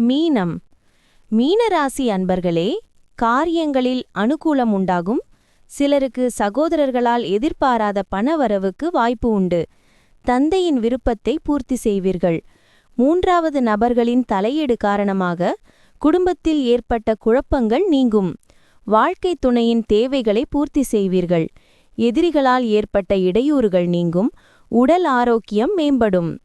மீனம். மீனராசி அன்பர்களே காரியங்களில் அனுகூலம் உண்டாகும். சிலருக்கு சகோதரர்களால் எதிர்பாராத பணவரவுக்கு வாய்ப்பு உண்டு. தந்தையின் விருப்பத்தை பூர்த்தி செய்வீர்கள். மூன்றாவது நபர்களின் தலையீடு காரணமாக குடும்பத்தில் ஏற்பட்ட குழப்பங்கள் நீங்கும். வாழ்க்கை துணையின் தேவைகளை பூர்த்தி செய்வீர்கள். எதிரிகளால் ஏற்பட்ட இடையூறுகள் நீங்கும். உடல் ஆரோக்கியம் மேம்படும்.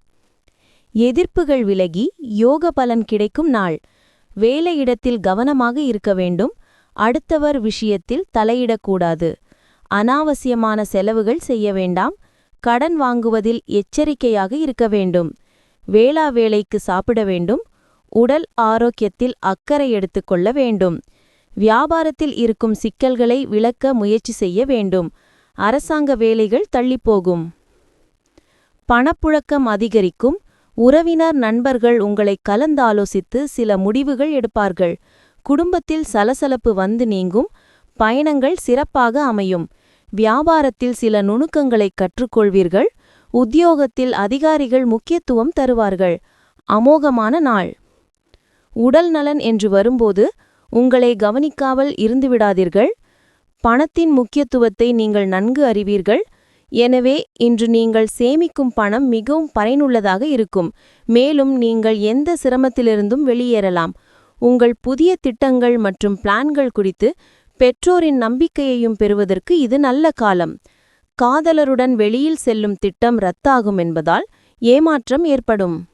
எதிர்ப்புகள் விலகி யோக பலன் கிடைக்கும் நாள். வேலையிடத்தில் கவனமாக இருக்க வேண்டும். அடுத்தவர் விஷயத்தில் தலையிடக்கூடாது. அனாவசியமான செலவுகள் செய்ய வேண்டாம். கடன் வாங்குவதில் எச்சரிக்கையாக இருக்க வேண்டும். வேளா வேலைக்கு சாப்பிட வேண்டும். உடல் ஆரோக்கியத்தில் அக்கறை எடுத்துக்கொள்ள வேண்டும். வியாபாரத்தில் இருக்கும் சிக்கல்களை விளக்க முயற்சி செய்ய வேண்டும். அரசாங்க வேலைகள் தள்ளிப்போகும். பணப்புழக்கம் அதிகரிக்கும். உறவினர் நண்பர்கள் உங்களை கலந்தாலோசித்து சில முடிவுகள் எடுப்பார்கள். குடும்பத்தில் சலசலப்பு வந்து நீங்கும். பயணங்கள் சிறப்பாக அமையும். வியாபாரத்தில் சில நுணுக்கங்களை கற்றுக்கொள்வீர்கள். உத்தியோகத்தில் அதிகாரிகள் முக்கியத்துவம் தருவார்கள். அமோகமான நாள். உடல் நலன் என்று வரும்போது உங்களை கவனிக்காமல் இருந்துவிடாதீர்கள். பணத்தின் முக்கியத்துவத்தை நீங்கள் நன்கு அறிவீர்கள். எனவே இன்று நீங்கள் சேமிக்கும் பணம் மிகவும் பயனுள்ளதாக இருக்கும். மேலும் நீங்கள் எந்த சிரமத்திலிருந்தும் வெளியேறலாம். உங்கள் புதிய திட்டங்கள் மற்றும் பிளான்கள் குறித்து பெற்றோரின் நம்பிக்கையையும் பெறுவதற்கு இது நல்ல காலம். காதலருடன் வெளியில் செல்லும் திட்டம் ரத்தாகும் என்பதால் ஏமாற்றம் ஏற்படும்.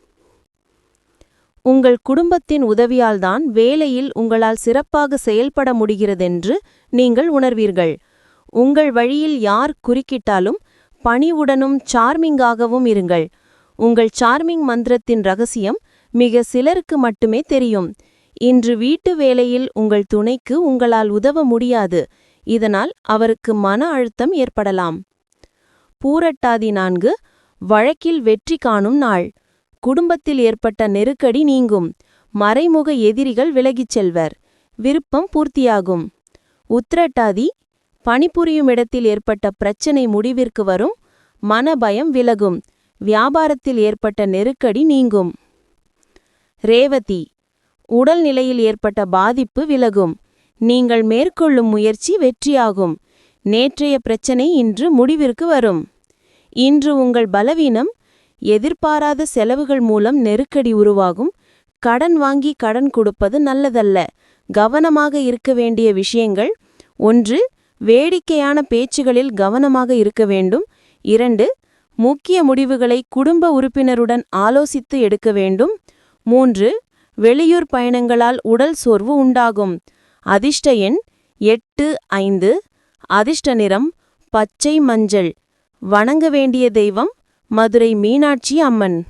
உங்கள் குடும்பத்தின் உதவியால்தான் வேலையில் உங்களால் சிறப்பாக செயல்பட முடிகிறதென்று நீங்கள் உணர்வீர்கள். உங்கள் வழியில் யார் குறுக்கிட்டாலும் பணிவுடனும் சார்மிங்காகவும் இருங்கள். உங்கள் சார்மிங் மந்திரத்தின் ரகசியம் மிக சிலருக்கு மட்டுமே தெரியும். இன்று வீட்டு வேலையில் உங்கள் துணைக்கு உங்களால் உதவ முடியாது. இதனால் அவருக்கு மன அழுத்தம் ஏற்படலாம். பூரட்டாதி நான்கு வழக்கில் வெற்றி காணும் நாள். குடும்பத்தில் ஏற்பட்ட நெருக்கடி நீங்கும். மறைமுக எதிரிகள் விலகிச் செல்வர். விருப்பம் பூர்த்தியாகும். உத்திரட்டாதி பணிபுரியும் இடத்தில் ஏற்பட்ட பிரச்சனை முடிவிற்கு வரும் மனபயம் விலகும் வியாபாரத்தில் ஏற்பட்ட நெருக்கடி நீங்கும். ரேவதி உடல்நிலையில் ஏற்பட்ட பாதிப்பு விலகும் நீங்கள் மேற்கொள்ளும் முயற்சி வெற்றியாகும் நேற்றைய பிரச்சனை இன்று முடிவிற்கு வரும். இன்று உங்கள் பலவீனம் எதிர்பாராத செலவுகள் மூலம் நெருக்கடி உருவாகும் கடன் வாங்கி கடன் கொடுப்பது நல்லதல்ல கவனமாக இருக்க வேண்டிய விஷயங்கள் ஒன்று வேடிக்கையான பேச்சுகளில் கவனமாக இருக்க வேண்டும். இரண்டு முக்கிய முடிவுகளை குடும்ப உறுப்பினருடன் ஆலோசித்து எடுக்க வேண்டும். மூன்று வெளியூர் பயணங்களால் உடல் சோர்வு உண்டாகும். அதிர்ஷ்ட எண் எட்டு ஐந்து. அதிர்ஷ்ட நிறம் பச்சை மஞ்சள். வணங்க வேண்டிய தெய்வம் மதுரை மீனாட்சி அம்மன்.